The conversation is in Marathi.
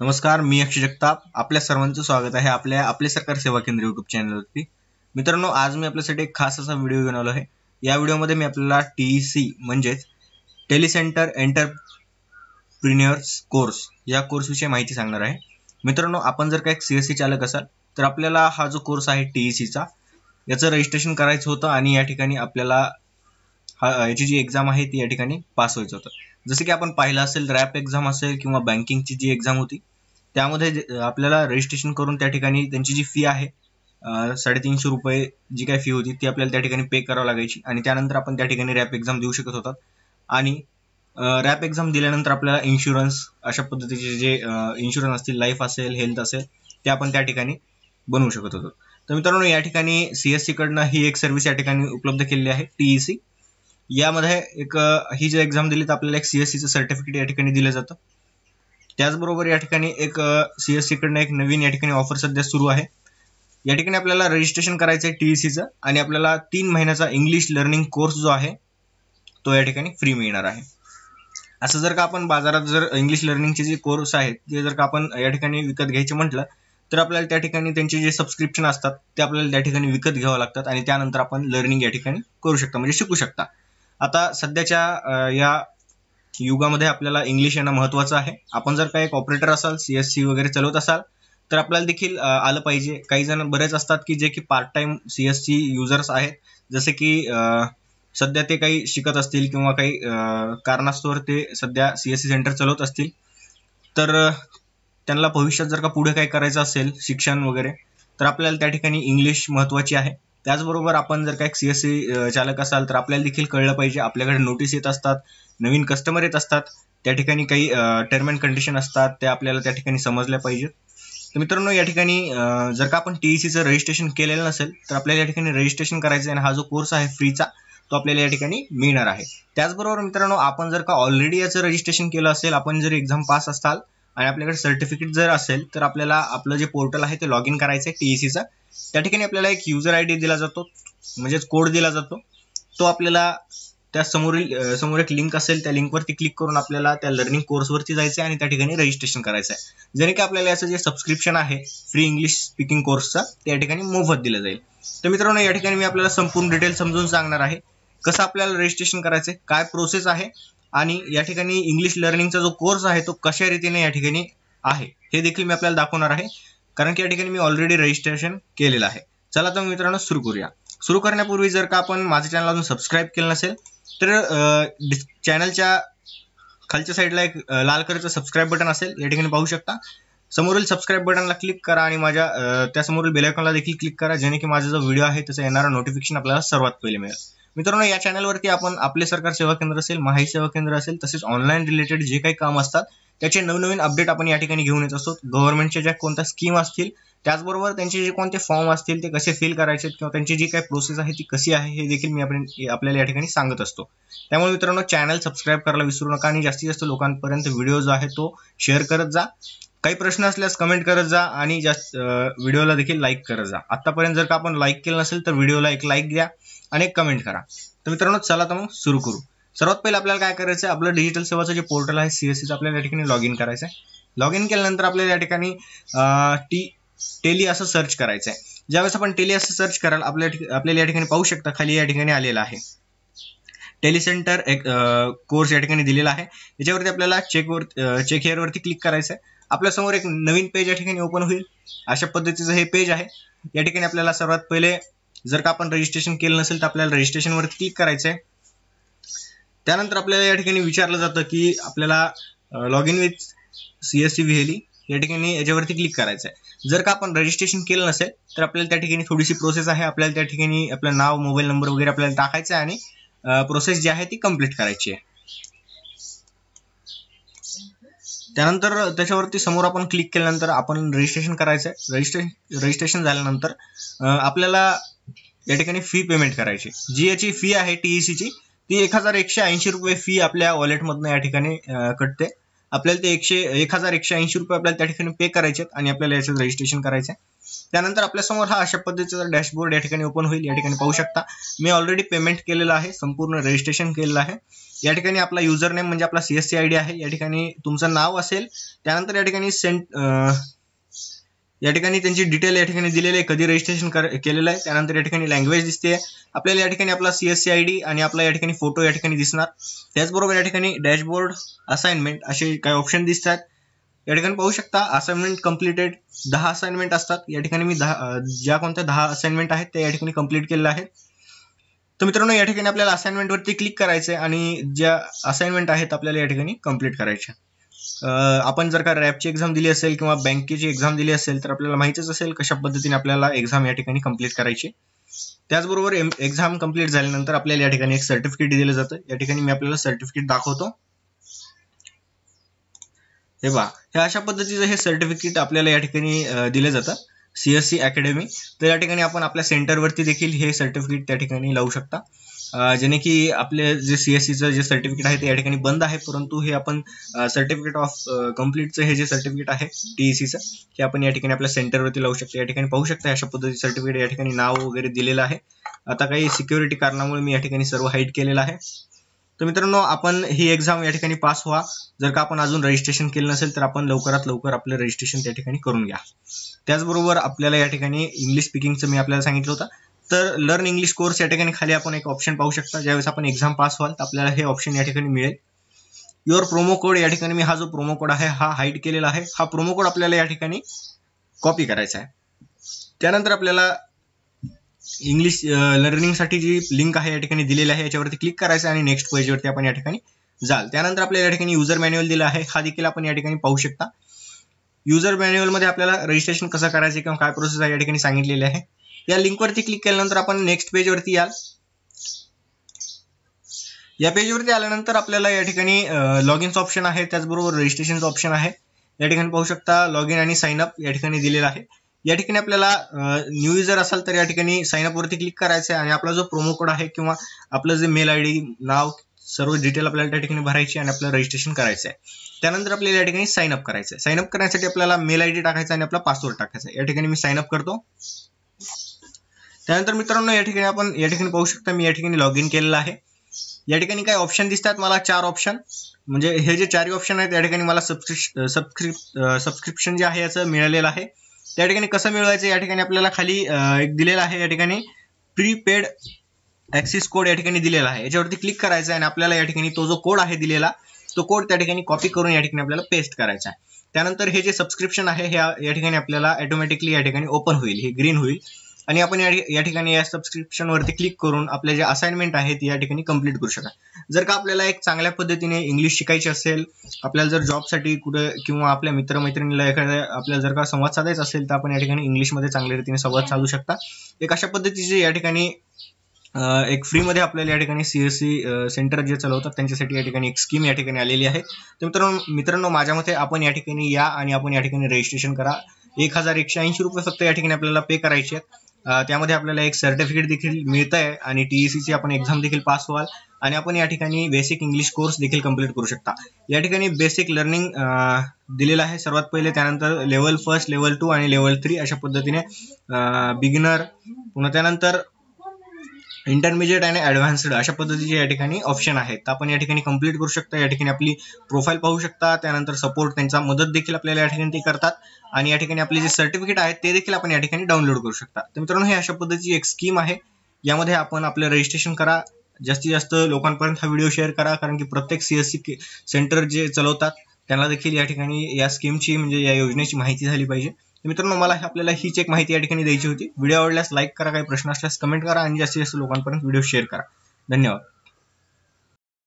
नमस्कार मी अक्षय जगताप. आपल्या सर्वांचं स्वागत आहे आपल्या आपले सरकार सेवा केंद्र युट्यूब चॅनलवरती मित्रांनो आज मी आपल्यासाठी एक खास असा व्हिडिओ घेऊन आलो आहे. या व्हिडिओमध्ये मी आपल्याला टी ई सी म्हणजेच टेलिसेंटर एंटरप्रिन्युअर्स कोर्स या कोर्सविषयी माहिती सांगणार आहे. मित्रांनो आपण जर का एक सी एस सी चालक असाल तर आपल्याला हा जो कोर्स आहे टी ई सीचा याचं रजिस्ट्रेशन करायचं होतं आणि या ठिकाणी आपल्याला हा याची जी एक्झाम आहे ती या ठिकाणी पास व्हायचं होतं. जसं की आपण पाहिलं असेल रॅप एक्झाम असेल किंवा बँकिंगची जी एक्झाम होती त्यामध्ये आपल्याला रजिस्ट्रेशन करून त्या ठिकाणी त्यांची जी फी आहे साडेतीनशे रुपये जी काही फी होती ती आपल्याला त्या ठिकाणी पे करावं लागायची. आणि त्यानंतर आपण त्या ठिकाणी रॅप एक्झाम देऊ शकत होतात. आणि रॅप एक्झाम दिल्यानंतर आपल्याला इन्शुरन्स अशा पद्धतीचे जे इन्शुरन्स असतील लाईफ असेल हेल्थ असेल ते आपण त्या ठिकाणी बनवू शकत होतो. तर मित्रांनो या ठिकाणी सी एस सीकडनं ही एक सर्व्हिस या ठिकाणी उपलब्ध केलेली आहे टीईसी यामध्ये एक ही जी एक्झाम दिली तर आपल्याला एक सीएससीचं सर्टिफिकेट या ठिकाणी दिलं जातं. त्याचबरोबर या ठिकाणी एक सी एस सीकडनं एक नवीन या ठिकाणी ऑफर सध्या सुरू आहे. या ठिकाणी आपल्याला रजिस्ट्रेशन करायचं आहे टीईसीचं आणि आपल्याला तीन महिन्याचा इंग्लिश लर्निंग कोर्स जो आहे तो या ठिकाणी फ्री मिळणार आहे. असं जर का आपण बाजारात जर इंग्लिश लर्निंगचे जे कोर्स आहेत ते जर का आपण या ठिकाणी विकत घ्यायचे म्हटलं तर आपल्याला त्या ठिकाणी त्यांचे जे सबस्क्रिप्शन असतात ते आपल्याला त्या ठिकाणी विकत घ्यावं लागतात आणि त्यानंतर आपण लर्निंग या ठिकाणी करू शकता म्हणजे शिकू शकता. आता सध्याच्या या युगामध्ये आपल्याला इंग्लिश येणं महत्वाचं आहे. आपण जर काही एक ऑपरेटर असाल सी एस सी वगैरे चालवत असाल तर आपल्याला देखील आलं पाहिजे. काही जण बरेच असतात की जे की part time C S C users आहेत. जसे की सध्या ते काही शिकत असतील किंवा काही कारणास्तोवर ते सध्या सी एस सी सेंटर चालवत असतील. तर त्यांना भविष्यात जर का पुढे काही करायचं असेल शिक्षण वगैरे तर आपल्याला त्या ठिकाणी इंग्लिश महत्वाची आहे. त्याचबरोबर आपण जर काय सी एस सी चालक असाल तर आपल्याला देखील कळलं पाहिजे. आपल्याकडे नोटीस येत असतात नवीन कस्टमर येत असतात. त्या ठिकाणी काही टर्म अँड कंडिशन असतात त्या आपल्याला त्या ठिकाणी समजल्या पाहिजेत तर मित्रांनो या ठिकाणी जर का आपण टी ई सीचं रजिस्ट्रेशन केलेलं नसेल तर आपल्याला या ठिकाणी रजिस्ट्रेशन करायचं आहे आणि हा जो कोर्स आहे फ्रीचा तो आपल्याला या ठिकाणी मिळणार आहे. त्याचबरोबर मित्रांनो आपण जर का ऑलरेडी याचं रजिस्ट्रेशन केलं असेल आपण जर एक्झाम पास असाल आणि आपल्याकडे सर्टिफिकेट जर असेल तर आपल्याला आपलं जे पोर्टल आहे ते लॉग इन करायचं आहे टीईसीचा त्या ठिकाणी आपल्याला एक युजर आय डी दिला जातो म्हणजेच कोड दिला जातो. तो आपल्याला त्या समोरील समोर एक लिंक असेल त्या लिंकवरती क्लिक करून आपल्याला त्या लर्निंग कोर्सवरती जायचं आहे आणि त्या ठिकाणी रजिस्ट्रेशन करायचं आहे जरी की आपल्याला याचं जे सबस्क्रिप्शन आहे फ्री इंग्लिश स्पीकिंग कोर्सचा त्या ठिकाणी मोफत दिलं जाईल. तर मित्रांनो या ठिकाणी मी आपल्याला संपूर्ण डिटेल समजून सांगणार आहे. कसं आपल्याला रजिस्ट्रेशन करायचं काय प्रोसेस आहे आणि या ठिकाणी इंग्लिश लर्निंगचा जो कोर्स आहे तो कशा रीतीने या ठिकाणी आहे हे देखील मी आपल्याला दाखवणार आहे. कारण की या ठिकाणी मी ऑलरेडी रजिस्ट्रेशन केलेलं आहे. चला तर मित्रांनो सुरू करूया. सुरू करण्यापूर्वी जर का आपण माझं चॅनल अजून सबस्क्राईब केलं नसेल तर चॅनलच्या खालच्या साईडला एक लाल कलरचं सबस्क्राईब बटन असेल या ठिकाणी पाहू शकता. समोरील सबस्क्राईब बटनला क्लिक करा आणि माझ्या त्या समोरील बेलायकॉनला देखील क्लिक करा जेणे की माझा जो व्हिडिओ आहे त्याचा येणारा नोटिफिकेशन आपल्याला सर्वात पहिले मिळेल. मित्रांनो या चॅनलवरती आपण आपले सरकार सेवा केंद्र असेल माहिती सेवा केंद्र असेल तसेच ऑनलाईन रिलेटेड जे काही काम असतात त्याचे नवनवीन अपडेट आपण या ठिकाणी घेऊन येत असतो. गव्हर्नमेंटच्या ज्या कोणत्या स्कीम असतील त्याचबरोबर त्यांचे जे कोणते फॉर्म असतील ते कसे फिल करायचे किंवा त्यांची जी काही प्रोसेस आहे ती कशी आहे हे देखील मी आपल्याला या ठिकाणी सांगत असतो. त्यामुळे मित्रांनो चॅनल सबस्क्राईब करायला विसरू नका आणि जास्तीत जास्त लोकांपर्यंत व्हिडिओ जो आहे तो शेअर करत जा. काही प्रश्न असल्यास कमेंट करत जा आणि जास्त व्हिडिओला देखील लाईक करत जा. आतापर्यंत जर का आपण लाईक केलं नसेल तर व्हिडिओला एक लाईक द्या आणि एक कमेंट करा. तर मित्रांनो चला तर मग सुरू करू. सर्वात पहिले आपल्याला काय करायचं आहे? आपलं डिजिटल सेवाचं जे पोर्टल आहे सी एस सीचं आपल्याला या ठिकाणी लॉग इन करायचं आहे. लॉग इन केल्यानंतर आपल्याला या ठिकाणी टी टेली असं सर्च करायचं आहे. ज्यावेळेस आपण टेली असं सर्च कराल आपल्या आपल्याला या ठिकाणी पाहू शकता खाली या ठिकाणी आलेलं आहे. टेलिसेंटर एक कोर्स या ठिकाणी दिलेला आहे. याच्यावरती आपल्याला चेकवर चेक हेअरवरती क्लिक करायचं आहे आपल्यासमोर एक नवीन पेज या ठिकाणी ओपन होईल. अशा पद्धतीचं हे पेज आहे. या ठिकाणी आपल्याला सर्वात पहिले जर का आपण रजिस्ट्रेशन केलं नसेल तर आपल्याला रजिस्ट्रेशनवरती क्लिक करायचं आहे त्यानंतर आपल्याला या ठिकाणी विचारलं जातं की आपल्याला log in with C S C VLE या ठिकाणी याच्यावरती क्लिक करायचं आहे जर का आपण रजिस्ट्रेशन केलं नसेल तर आपल्याला त्या ठिकाणी थोडीशी प्रोसेस आहे. आपल्याला त्या ठिकाणी आपलं नाव मोबाईल नंबर वगैरे आपल्याला टाकायचं आहे आणि प्रोसेस जी आहे ती कंप्लीट करायची आहे. त्यानंतर त्याच्यावरती समोर आपण क्लिक केल्यानंतर आपण रजिस्ट्रेशन करायचं आहे रजिस्ट्रेशन रजिस्ट्रेशन झाल्यानंतर आपल्याला या ठिकाणी फी पेमेंट करायची. जी याची फी आहे टीईसीची ती एक हजार एकशे ऐंशी रुपये फी आपल्या वॉलेटमधनं या ठिकाणी कटते. आपल्याला ते एकशे एक हजार एकशे ऐंशी रुपये आपल्याला त्या ठिकाणी पे करायचे आहेत आणि आपल्याला याचं रजिस्ट्रेशन करायचं आहे त्यानंतर आपल्यासमोर हा अशा पद्धतीचा डॅशबोर्ड या ठिकाणी ओपन होईल या ठिकाणी पाहू शकता मी ऑलरेडी पेमेंट केलेलं आहे संपूर्ण रजिस्ट्रेशन केलेलं आहे या ठिकाणी आपला युजर नेम म्हणजे आपला सीएससी आय डी आहे या ठिकाणी तुमचं नाव असेल त्यानंतर या ठिकाणी सेंट या ठिकाणी त्यांची डिटेल या ठिकाणी दिलेली आहे कधी रजिस्ट्रेशन कर केलेलं आहे त्यानंतर या ठिकाणी लँग्वेज दिसते आपल्याला या ठिकाणी आपला सीएससी आय डी आणि आपला या ठिकाणी फोटो या ठिकाणी दिसणार त्याचबरोबर या ठिकाणी डॅशबोर्ड असाइनमेंट असे काही ऑप्शन दिसतात या ठिकाणी पाहू शकता असाइनमेंट कम्प्लिटेड दहा असाइनमेंट असतात. या ठिकाणी मी दहा ज्या कोणत्या दहा असाइनमेंट आहेत त्या या ठिकाणी कंप्लीट केलेल्या आहेत. तर मित्रांनो या ठिकाणी आपल्याला असाइनमेंटवरती क्लिक करायचं आहे आणि ज्या असाइनमेंट आहेत आपल्याला या ठिकाणी कंप्लीट करायच्या. आपण जर का रॅपची एक्झाम दिली असेल किंवा बँकेची एक्झाम दिली असेल तर आपल्याला माहितीच असेल कशा पद्धतीने आपल्याला एक्झाम या ठिकाणी कंप्लीट करायची. त्याचबरोबर एक्झाम कंप्लीट झाल्यानंतर आपल्याला या ठिकाणी एक सर्टिफिकेट दिलं जातं. या ठिकाणी मी आपल्याला सर्टिफिकेट दाखवतो. हे बा हे अशा पद्धतीचं हे सर्टिफिकेट आपल्याला या ठिकाणी दिलं जातं. सीएससी अकॅडमी तर या ठिकाणी आपण आपल्या सेंटरवरती देखील हे सर्टिफिकेट त्या ठिकाणी लावू शकता. जेणे की आपले जे सीएससीचं जे सर्टिफिकेट आहे ते या ठिकाणी बंद आहे परंतु हे आपण सर्टिफिकेट ऑफ कम्प्लीटचं हे जे सर्टिफिकेट आहे टीईसीचं हे आपण या ठिकाणी आपल्या सेंटरवरती लावू शकतो. या ठिकाणी पाहू शकता अशा पद्धतीचे सर्टिफिकेट या ठिकाणी नाव वगैरे दिलेलं आहे. आता काही सिक्युरिटी कारणामुळे मी या ठिकाणी सर्व हाईट केलेलं आहे. तर मित्रांनो आपण ही एक्झाम या ठिकाणी पास व्हा. जर का आपण अजून रजिस्ट्रेशन केलं नसेल तर आपण लवकरात लवकर आपलं रजिस्ट्रेशन त्या ठिकाणी करून घ्या. त्याचबरोबर आपल्याला या ठिकाणी इंग्लिश स्पीकिंगचं मी आपल्याला सांगितलं होतं. तर लर्न इंग्लिश कोर्स या ठिकाणी खाली आपण एक ऑप्शन पाहू शकता. ज्यावेळेस आपण एक्झाम पास व्हाल तर आपल्याला हे ऑप्शन या ठिकाणी मिळेल. युअर प्रोमो कोड या ठिकाणी मी हा जो प्रोमो कोड आहे हा हाईड केलेला आहे. हा प्रोमो कोड आपल्याला या ठिकाणी कॉपी करायचा आहे. त्यानंतर आपल्याला इंग्लिश लर्निंगसाठी uh, जी लिंक आहे या ठिकाणी दिलेली आहे याच्यावरती क्लिक करायचं आणि नेक्स्ट पेजवरती आपण या ठिकाणी जाल. त्यानंतर आपल्याला या ठिकाणी युजर मॅन्युअल दिला आहे. हा देखील आपण या ठिकाणी पाहू शकता. युजर मॅन्युअलमध्ये आपल्याला रजिस्ट्रेशन कसं करायचं किंवा काय प्रोसेस आहे या ठिकाणी सांगितलेले आहे. या लिंकवरती क्लिक केल्यानंतर आपण नेक्स्ट पेजवरती याल. या पेजवरती आल्यानंतर आपल्याला या ठिकाणी लॉग इनचं ऑप्शन आहे. त्याचबरोबर रजिस्ट्रेशनचं ऑप्शन आहे. या ठिकाणी पाहू शकता लॉग इन आणि साइन अप या ठिकाणी दिलेलं आहे. या ठिकाणी आपल्याला न्यू युजर असाल तर या ठिकाणी साइन अप वरती क्लिक करायचं आहे आणि आपला जो प्रोमो कोड आहे किंवा आपलं जे मेल आय डी नाव सर्व डिटेल आपल्याला त्या ठिकाणी भरायची आणि आपलं रजिस्ट्रेशन करायचं आहे त्यानंतर आपल्याला या ठिकाणी साइन अप करायचं आहे साइन अप करण्यासाठी आपल्याला मेल आय डी टाकायचा आणि आपला पासवर्ड टाकायचा या ठिकाणी मी साइन अप करतो. त्यानंतर मित्रांनो या ठिकाणी आपण या ठिकाणी पाहू शकता मी या ठिकाणी लॉग इन केलेलं आहे. या ठिकाणी काही ऑप्शन दिसतात मला चार ऑप्शन म्हणजे हे जे चारही ऑप्शन आहेत या ठिकाणी मला सबस्क्रिप सबस्क्रिप्शन जे आहे याचं मिळालेलं आहे. त्या ठिकाणी कसं मिळवायचं या ठिकाणी आपल्याला खाली एक दिलेला आहे या ठिकाणी प्रीपेड ऍक्सिस कोड या ठिकाणी दिलेला आहे. याच्यावरती क्लिक करायचं आहे आणि आपल्याला या ठिकाणी तो जो कोड आहे दिलेला तो कोड त्या ठिकाणी कॉपी करून या ठिकाणी आपल्याला पेस्ट करायचा आहे. त्यानंतर हे जे सबस्क्रिप्शन आहे हे या ठिकाणी आपल्याला ऑटोमॅटिकली या ठिकाणी ओपन होईल. हे ग्रीन होईल. आणि आपण या ठिकाणी या सबस्क्रिप्शनवरती क्लिक करून आपले जे असाइनमेंट आहेत या ठिकाणी कंप्लीट करू शकाल. जर का आपल्याला एक चांगल्या पद्धतीने इंग्लिश शिकायची असेल आपल्याला जर जॉबसाठी कुठे किंवा आपल्या मित्रमैत्रिणीला एखाद्या आपल्याला जर का संवाद साधायचा असेल तर आपण या ठिकाणी इंग्लिशमध्ये चांगल्या रीतीने संवाद साधू शकता. एक अशा पद्धतीचे या ठिकाणी एक फ्रीमध्ये आपल्याला या ठिकाणी सी एस सी सेंटर जे चालवतात त्यांच्यासाठी या ठिकाणी एक स्कीम या ठिकाणी आलेली आहे. तर मित्रांनो मित्रांनो माझ्या मते आपण या ठिकाणी या आणि आपण या ठिकाणी रजिस्ट्रेशन करा. एक हजार एकशे ऐंशी रुपये फक्त या ठिकाणी आपल्याला पे करायचे आहेत. त्यामध्ये आपल्याला एक सर्टिफिकेट देखील मिळत आहे आणि टीईसीची आपण एक्झाम देखील पास व्हाल. आणि आपण या ठिकाणी बेसिक इंग्लिश कोर्स देखील कंप्लीट करू शकता. या ठिकाणी बेसिक लर्निंग दिलेलं आहे. सर्वात पहिले त्यानंतर लेवल फर्स्ट लेवल टू आणि लेवल थ्री अशा पद्धतीने बिगिनर पुन्हा त्यानंतर इंटरमिजिएट आणि ऍडव्हान्स्ड अशा पद्धतीचे या ठिकाणी ऑप्शन आहेत. तर आपण या ठिकाणी कंप्लीट करू शकता. या ठिकाणी आपली प्रोफाईल पाहू शकता. त्यानंतर सपोर्ट त्यांचा मदत देखील आपल्याला या ठिकाणी ते करतात. आणि या ठिकाणी आपले जे सर्टिफिकेट आहेत ते देखील आपण या ठिकाणी डाउनलोड करू शकता. तर मित्रांनो हे अशा पद्धतीची एक स्कीम आहे. यामध्ये आपण आपलं रजिस्ट्रेशन करा. जास्तीत जास्त लोकांपर्यंत हा व्हिडिओ शेअर करा. कारण की प्रत्येक सीएससी सेंटर जे चालवतात त्यांना देखील या ठिकाणी या स्कीमची म्हणजे या योजनेची माहिती झाली पाहिजे. मित्रांनो मला आपल्याला हीच एक माहिती या ठिकाणी द्यायची होती. व्हिडिओ आवडल्यास लाईक करा काही प्रश्न असल्यास कमेंट करा आणि जास्तीत जास्त लोकांपर्यंत व्हिडिओ शेअर करा. धन्यवाद.